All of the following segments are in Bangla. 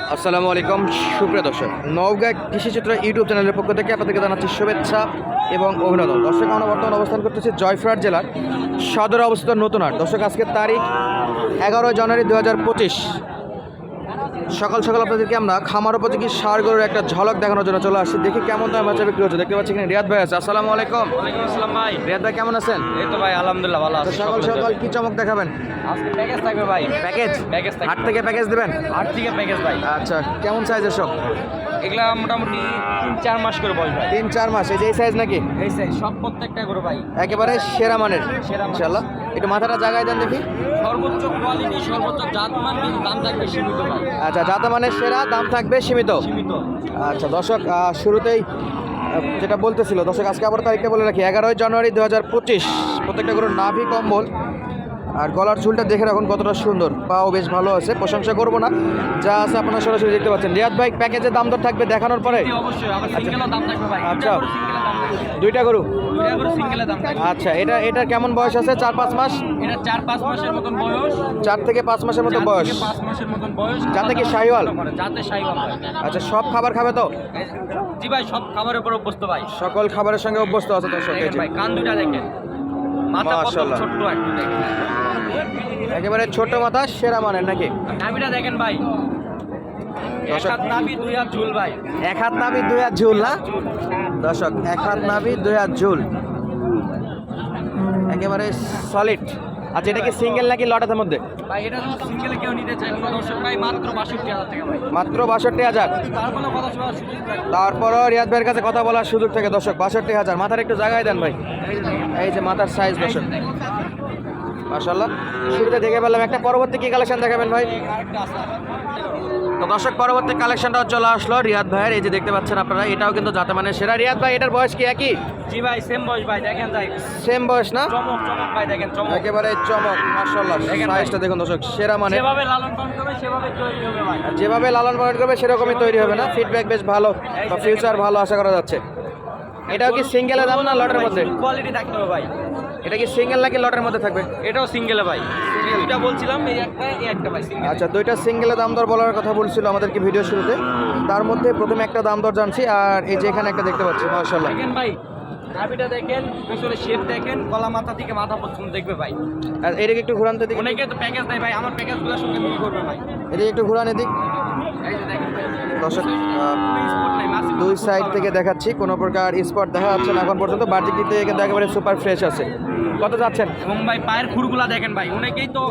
আসসালামু আলাইকুম, সুপ্রিয় দর্শক। নওগাঁ কৃষিচিত্র ইউটিউব চ্যানেলের পক্ষ থেকে আপনাদেরকে জানাচ্ছি শুভেচ্ছা এবং অভিনন্দন। দর্শক আমরা বর্তমানে অবস্থান করতেছি জয়ফ্রাট জেলার সদরে অবস্থিত নতুন নতুনহাট দর্শক, আজকের তারিখ এগারো জানুয়ারি দু হাজার পঁচিশ। সকাল সকাল আপনাদেরকে আমরা খামার উপযোগী সার গরুর একটা ঝলক দেখানোর জন্য চলে আসছি। দেখি কেমন দাম বাচ্চা বিক্রি হচ্ছে। দেখতে পাচ্ছি এখানে রিয়াদ ভাই আছে। আসসালামু আলাইকুম। আসসালাম ভাই। রিয়াদ ভাই কেমন আছেন? এই তো ভাই আলহামদুলিল্লাহ ভালো আছি। সকাল সকাল কি চমক দেখাবেন? আজকে প্যাকেজ থাকবে ভাই। প্যাকেজ প্যাকেজ থাকবে। হাট থেকে প্যাকেজ দেবেন? আট থেকে প্যাকেজ ভাই। আচ্ছা কেমন সাইজের সব? এগুলা মোটামুটি তিন চার মাস করে বয়স ভাই তিন চার মাস এই যে এই সাইজ নাকি? এই সাই সব প্রত্যেকটা করে ভাই। একেবারে সেরা মানের। সেরা একটু মাথাটা জায়গায় দেন দেখি। সর্বোচ্চ কোয়ালিটি সর্বোচ্চ জাতমান কিন্তু দাম থাকবে সীমিত ভাই। আচ্ছা যাতে মানের সেরা দাম থাকবে সীমিত? সীমিত। আচ্ছা দর্শক শুরুতেই যেটা বলতেছিল দর্শক আজকে আবার তারিখটা বলে রাখি। এগারোই জানুয়ারি দু হাজার পঁচিশ প্রত্যেকটা গরুর নাভি কম্বল। আর গলার চুলটা দেখে রাখুন কতটা সুন্দর। পাও বেশ ভালো আছে প্রশংসা করব না। যা আছে আপনারা সরাসরি দেখতে পাচ্ছেন। রিয়াদ ভাই প্যাকেজের দাম দর থাকবে দেখানোর পরে? আচ্ছা। থাকবে দুইটা গরু আচ্ছা এটা এটার কেমন বয়স আছে? চার পাঁচ মাস? এটা চার পাঁচ মাসের মতন বয়স। চার থেকে পাঁচ মাসের মতো বয়স। পাঁচ মাসের মতন বয়স। যাতে কি শাহিওয়াল? করে, যাতে শাহিওয়াল আচ্ছা সব খাবার খাবে তো? জি ভাই সব খাবারের উপর অভ্যস্ত ভাই। সকল খাবারের সঙ্গে অভ্যস্ত আছে দর্শক এই ভাই কান দুটা দেখেন। মাথা কত ছোট্ট একটু একেবারে ছোট মাথা সেরা মানের নাকি? নাভিটা দেখেন ভাই। এক হাত নাভি দুই হাত ঝুল ভাই। এক হাত নাবি দুই হাত ঝুল না? দর্শক এক হাত নাবি দুই হাত ঝুল। একেবারে সলিড আচ্ছা এটা কি সিঙ্গেল নাকি লটাতের মধ্যে? ভাই এটা যদি সিঙ্গেল কেউ নিতে চায় কোনো দর্শক ভাই মাত্র বাষট্টি হাজার টাকা ভাই। মাত্র তারপরে তারপরও রিয়াজ ভাইয়ের কাছে কথা বলার সুযোগ থাকে দর্শক বাষট্টি হাজার। মাথার একটু জায়গায় দেন ভাই। এই যে মাথার সাইজ দর্শক। মাশাল্লাহ শুরুতে দেখে পেলাম একটা পরবর্তী কি কালেকশন দেখাবেন ভাই? তো দর্শক পরবর্তী কালেকশনটাও চলে আসলো। রিয়াদ ভাইয়ের এই যে দেখতে পাচ্ছেন আপনারা এটাও কিন্তু যাতে মানে সেরা। রিয়াদ ভাই এটার বয়স কি একই? জি ভাই সেম বয়স ভাই দেখেন ভাই সেম বয়স না? চমক চমক ভাই দেখেন চমক। একেবারে চমক মাশাআল্লাহ। সাইজটা দেখুন দর্শক সেরা মানে যেভাবে লালন পালন করবে সেভাবে তৈরি হবে ভাই। আর যেভাবে লালন পালন করবে সেরকমই তৈরি হবে না। ফিডব্যাক বেশ ভালো বা ফিউচার ভালো আশা করা যাচ্ছে। এটাও কি সিঙ্গেলের দাম না লটের মধ্যে? কোয়ালিটি থাকতে হবে ভাই? এটা কি সিঙ্গেল নাকি লটের মধ্যে থাকবে? এটাও সিঙ্গেলে ভাই। দুইটা বলছিলাম এই একটা এই একটা ভাই সিঙ্গেল আচ্ছা দুইটা সিঙ্গেলের দাম দর বলার কথা বলছিল আমাদেরকে ভিডিও শুরুতে। তার মধ্যে প্রথমে একটা দাম দর জানছি আর এই যে এখানে একটা দেখতে পাচ্ছি মাশাল্লাহ দেখেন ভাই নাভিটা দেখেন পেছনে শেপ দেখেন গলা মাথা থেকে মাথা পর্যন্ত দেখবে ভাই। আর এদিকে একটু ঘুরান তো অনেকে তো প্যাকেজ দেয় ভাই আমার প্যাকেজগুলোর সঙ্গে মিল করবে ভাই। এদিকে একটু ঘুরান এদিক। এই যে দেখেন ভাই দর্শক দুই সাইড থেকে দেখাচ্ছি কোনো প্রকার স্পট দেখা যাচ্ছে না এখন পর্যন্ত। বার্জিক দিক থেকে কিন্তু একেবারে সুপার ফ্রেশ আছে। কত যাচ্ছেন? এবং ভাই পায়ের খুরগুলা দেখেন ভাই অনেকেই তো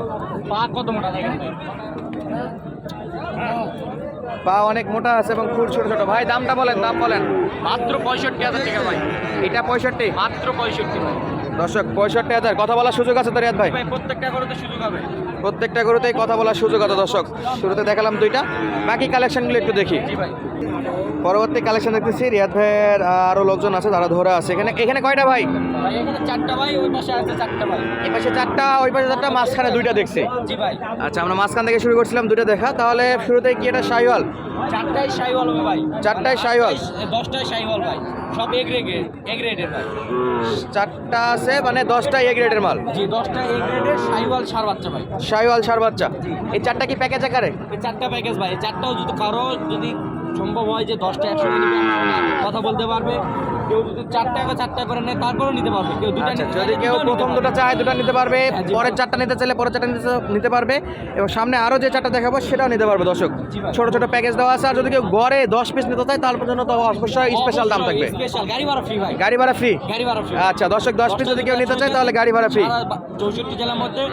পা কত মোটা দেখেন পা অনেক মোটা আছে এবং খুব ছোট ছোট। ভাই দামটা বলেন দাম বলেন। মাত্র পঁয়ষট্টি হাজার টাকা ভাই। এটা পঁয়ষট্টি? মাত্র পঁয়ষট্টি। ভাই দর্শক পঁয়ষট্টি হাজার। কথা বলার সুযোগ আছে তো রিয়াদ ভাই? প্রত্যেকটা করে তো সুযোগ হবে। প্রত্যেকটা গরুতেই কথা বলার সুযোগ আছে দর্শক। শুরুতে দেখালাম দুইটা। বাকি কালেকশনগুলো একটু দেখি। পরবর্তী কালেকশন দেখতেছি রিয়াদ ভাইয়ের আরও লোকজন আছে তারা ধরে আছে। এখানে এখানে কয়টা ভাই? চারটা ভাই ওই পাশে আছে চারটা ভাই। এই পাশে চারটা ওই পাশে চারটা মাঝখানে দুইটা দেখছে। জি ভাই। আচ্ছা আমরা মাঝখান থেকে শুরু করছিলাম দুইটা দেখা। তাহলে শুরুতে কি এটা শাহিওয়াল চারটাই শাহিওয়াল ভাই। চারটাই শাহিওয়াল? দশটাই শাহিওয়াল ভাই। সব এগ রেগের এগ রেডের ভাই। চারটা আছে মানে দশটা এ গ্রেডের মাল। জি দশটা এ গ্রেডের শাহিওয়াল সার বাচ্চা ভাই। শাহিওয়াল সার বাচ্চা। এই চারটা কি প্যাকেজ আকারে? এই চারটা প্যাকেজ ভাই এই চারটাও যদি কারও যদি সম্ভব হয় যে দশটা একসঙ্গে নিবে কথা বলতে পারবে। কেউ যদি চারটা করে চারটা করে নেয় তারপরেও নিতে পারবে। কেউ দুটা আচ্ছা যদি কেউ প্রথম। দুটো চায় দুটো নিতে পারবে হ্যাঁ, পরের চারটা নিতে চাইলে পরের চারটা নিতে নিতে পারবে এবং সামনে আরও যে চারটা দেখাবো সেটাও নিতে পারবে দর্শক। ছোট ছোট প্যাকেজ দেওয়া আছে আর যদি কেউ গড়ে দশ পিস নিতে চায় তার জন্য তো অবশ্যই স্পেশাল দাম থাকবে। গাড়ি ভাড়া ফ্রি ভাই। গাড়ি ভাড়া ফ্রি গাড়ি ভাড়া ফ্রি আচ্ছা দর্শক দশ পিস যদি কেউ নিতে চায় তাহলে গাড়ি ভাড়া ফ্রি চৌষট্টি জেলার মধ্যে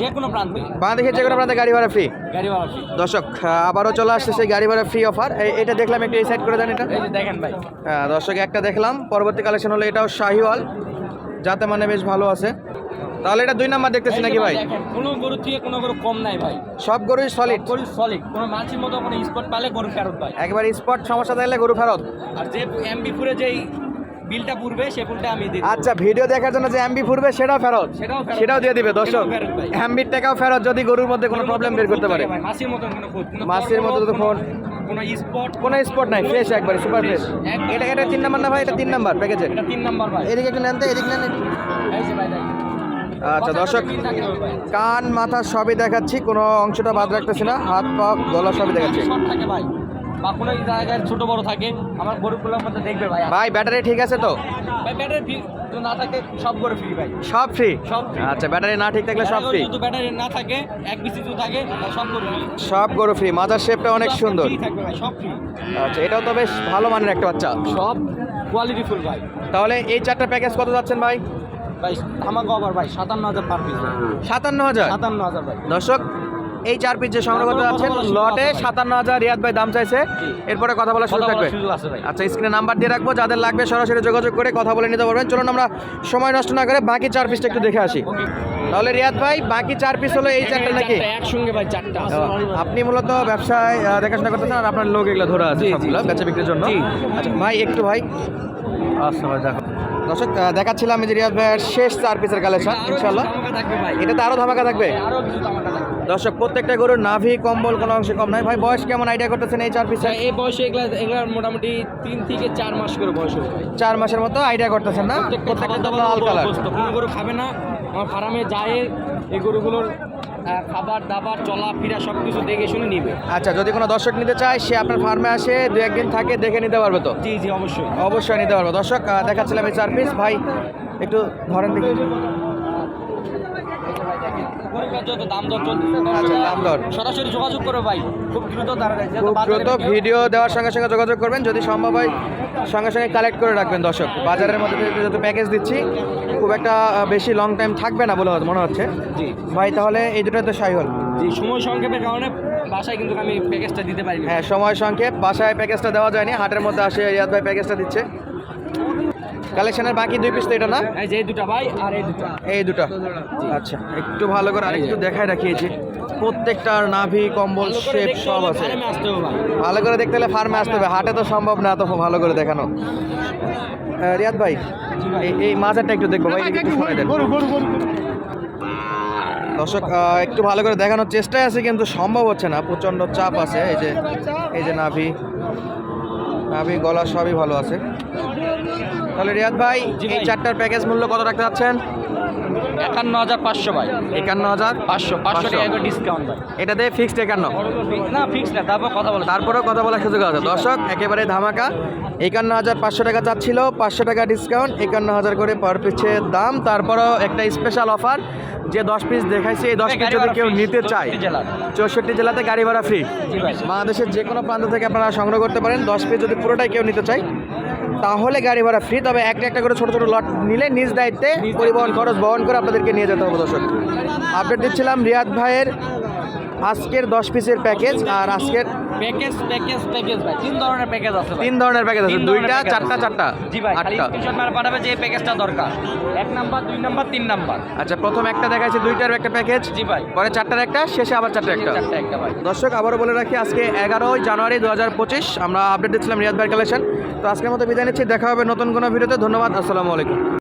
যে কোনো প্রান্তে। বাংলাদেশের যে কোনো প্রান্তে গাড়ি ভাড়া ফ্রি গাড়ি ভাড়া ফ্রি দর্শক আবারও চলে আসছে সেই গাড়ি ভাড়া ফ্রি অফার এটা দেখলাম একটু এই সাইড করে দেন এটা। দেখেন ভাই। হ্যাঁ দর্শক একটা দেখলাম। পরবর্তী কালেকশন হলো এটাও শাহিওয়াল। যাতে মানে বেশ ভালো আছে। তাহলে এটা দুই নাম্বার দেখতেছি নাকি ভাই? কোনো গরু থেকে কোনো গরু কম নাই ভাই। সব গরুই সলিড গরু সলিড কোনো মাছের মতো কোনো স্পট পালে গরু ফেরত ভাই। একবার স্পট সমস্যা থাকলে গরু ফেরত? আর যে এমবি পুরে যেই বিলটা পূর্বে সে বিলটা আমি দিই আচ্ছা ভিডিও দেখার জন্য যে এমবি ফুরবে সেটাও ফেরত? সেটাও দিয়ে দিবে দর্শক। এমবির টাকাও ফেরত যদি গরুর মধ্যে কোনো প্রবলেম বের করতে পারে। মাছের মতন কোনো কোনো মতো তো খুঁত। কোনো স্পট কোনো স্পট নাই ফ্রেশ একবারে সুপার ফ্রেশ এটা এটা তিন নাম্বার না ভাই? এটা তিন নাম্বার প্যাকেজের এটা তিন নাম্বার ভাই। এদিকে একটু নেন তো এদিকে নেন। আচ্ছা দর্শক কান মাথা সবই দেখাচ্ছি কোনো অংশটা বাদ রাখতেছি না হাত পা গলা সবই দেখাচ্ছি। ভাই। বা কোনো জায়গায় ছোট বড় থাকে আমার গরুগুলোর মধ্যে দেখবে ভাই। ভাই ব্যাটারি ঠিক আছে তো? ভাই ব্যাটারি ফ্রি না থাকে সব গরু ফ্রি ভাই। সব ফ্রি সব। আচ্ছা ব্যাটারি না ঠিক থাকলে সব ফ্রি যদি ব্যাটারি না থাকে এক বিসি যদি থাকে সব গরু ফ্রি সব গরু ফ্রি মাথার শেপটা অনেক সুন্দর। থাকবে ভাই সব ফ্রি আচ্ছা এটাও তো বেশ ভালো মানের একটা বাচ্চা। সব কোয়ালিটি ফুল ভাই। তাহলে এই চারটা প্যাকেজ কত যাচ্ছেন ভাই? ভাই ধামাকা আবার ভাই সাতান্ন হাজার পার পিস সাতান্ন হাজার? সাতান্ন হাজার ভাই। দর্শক এই চার পিস যে সংগ্রহ করতে যাচ্ছেন লটে সাতান্ন হাজার রিয়াদ ভাই দাম চাইছে। এরপরে কথা বলার শুরু থাকবে। আচ্ছা স্ক্রিনে নাম্বার দিয়ে রাখব যাদের লাগবে সরাসরি যোগাযোগ করে কথা বলে নিতে পারবেন। চলুন আমরা সময় নষ্ট না করে বাকি চার পিসটা একটু দেখে আসি। তাহলে রিয়াদ ভাই বাকি চার পিস হলো এই চারটা নাকি? একসঙ্গে ভাই চারটা। আপনি মূলত ব্যবসায় দেখাশোনা করতেছেন আর আপনার লোক এগুলো ধরে আছে সবগুলো বেচা বিক্রির জন্য? আচ্ছা ভাই একটু ভাই। আচ্ছা ভাই দেখো দর্শক দেখাচ্ছিলাম যে রিয়াদ ভাইয়ের শেষ চার পিসের কালেকশন ইনশাল্লাহ এটাতে আরও ধামাকা থাকবে? আরও কিছু ধামাকা থাকবে। দর্শক প্রত্যেকটা গরুর নাভি কম্বল কোনো অংশে কম নাই ভাই বয়স কেমন আইডিয়া করতেছেন এই চার পিসের এই বয়সে এগুলা এগুলার মোটামুটি তিন থেকে চার মাস করে বয়স চার মাসের মতো আইডিয়া করতেছেন না? প্রত্যেকটা লাল কালার। কোনো গরু খাবে না। আমার ফার্মে যায় এই গরুগুলোর খাবার দাবার চলাফেরা সব কিছু দেখে শুনে নিবে। আচ্ছা যদি কোনো দর্শক নিতে চায় সে আপনার ফার্মে আসে দু একদিন থাকে দেখে নিতে পারবে তো? জি জি অবশ্যই। অবশ্যই নিতে পারব। দর্শক দেখাচ্ছিলাম এই চার পিস ভাই একটু ধরেন দেখি। যত দাম দর চলতেছে আচ্ছা, দাম দর। সরাসরি যোগাযোগ করো ভাই। খুব দ্রুত দ্রুত ভিডিও দেওয়ার সঙ্গে সঙ্গে যোগাযোগ করবেন। যদি সম্ভব হয় সঙ্গে সঙ্গে কালেক্ট করে রাখবেন দর্শক। বাজারের মধ্যে যত প্যাকেজ দিচ্ছি খুব একটা বেশি লং টাইম থাকবে না বলে মনে হচ্ছে। জি। ভাই তাহলে এই দুটো তো সাই হল জি সময় সংক্ষেপের কারণে বাসায় কিন্তু আমি প্যাকেজটা দিতে পারিনি। হ্যাঁ সময় সংক্ষেপ। বাসায় প্যাকেজটা দেওয়া যায়নি। হাটের মধ্যে আসে রিয়াদ ভাই প্যাকেজটা দিচ্ছে। কালেকশনের বাকি দুই পিস তো এটা না? এই যে এই দুটা ভাই আর এই দুটা। এই দুটো। আচ্ছা একটু ভালো করে আরেকটু দেখায় রাখিয়েছি প্রত্যেকটার নাভি কম্বল শেপ সব আছে। ভালো করে দেখতে হলে ফার্মে আসতে হবে। হাটে তো সম্ভব না তো ভালো করে দেখানো। রিয়াদ ভাই এই মাজারটা একটু দেখব ভাই একটু শোনাই দেন দর্শক একটু ভালো করে দেখানোর চেষ্টায় আছে কিন্তু সম্ভব হচ্ছে না। প্রচণ্ড চাপ আছে। এই যে এই যে নাভি। নাভি গলা সবই ভালো আছে। তাহলে রিয়াদ ভাই এই চারটার প্যাকেজ মূল্য কত রাখতে চাচ্ছেন একান্ন হাজার পাঁচশো ভাই। একান্ন হাজার পাঁচশো পাঁচশো। টাকা ডিসকাউন্ট ভাই। এটাতে ফিক্সড একান্ন? না ফিক্স না তারপর কথা বলো তারপরেও কথা বলার সুযোগ আছে। দর্শক একেবারে ধামাকা। একান্ন হাজার পাঁচশো টাকা চাচ্ছিল পাঁচশো টাকা ডিসকাউন্ট একান্ন হাজার করে পার পিসের দাম। তারপরও একটা স্পেশাল অফার যে দশ পিস দেখাইছে এই দশ পিস যদি কেউ নিতে চায় চৌষট্টি জেলাতে গাড়ি ভাড়া ফ্রি বাংলাদেশের যে কোনো প্রান্ত থেকে আপনারা সংগ্রহ করতে পারেন। দশ পিস যদি পুরোটাই কেউ নিতে চায় তাহলে গাড়ি ভাড়া ফ্রি তবে একটা একটা করে ছোটো ছোটো লট নিলে নিজ দায়িত্বে পরিবহন খরচ বহন করে আপনাদেরকে নিয়ে যেতে হবে দর্শক। আপডেট দিচ্ছিলাম রিয়াদ ভাইয়ের আজকের দশ পিসের প্যাকেজ আর আজকের প্যাকেজ প্যাকেজ প্যাকেজ ভাই। তিন ধরনের প্যাকেজ আছে তিন ধরনের প্যাকেজ আছে। দুইটা চারটা চারটা জি ভাই খালি স্ক্রিনশট মার পাঠাবে যে প্যাকেজটা দরকার। এক নাম্বার দুই নাম্বার তিন নাম্বার। আচ্ছা প্রথম একটা দেখাচ্ছে দুইটার একটা প্যাকেজ জি ভাই। পরে চারটার একটা শেষে আবার চারটা একটা। চারটা একটা ভাই। দর্শক আবারও বলে রাখি আজকে এগারোই জানুয়ারি দু হাজার পঁচিশ আমরা আপডেট দিচ্ছিলাম রিয়াদ ভাই কালেকশন তো আজকের মতো বিদায় নিচ্ছি দেখা হবে নতুন কোনো ভিডিওতে ধন্যবাদ আসসালামু আলাইকুম।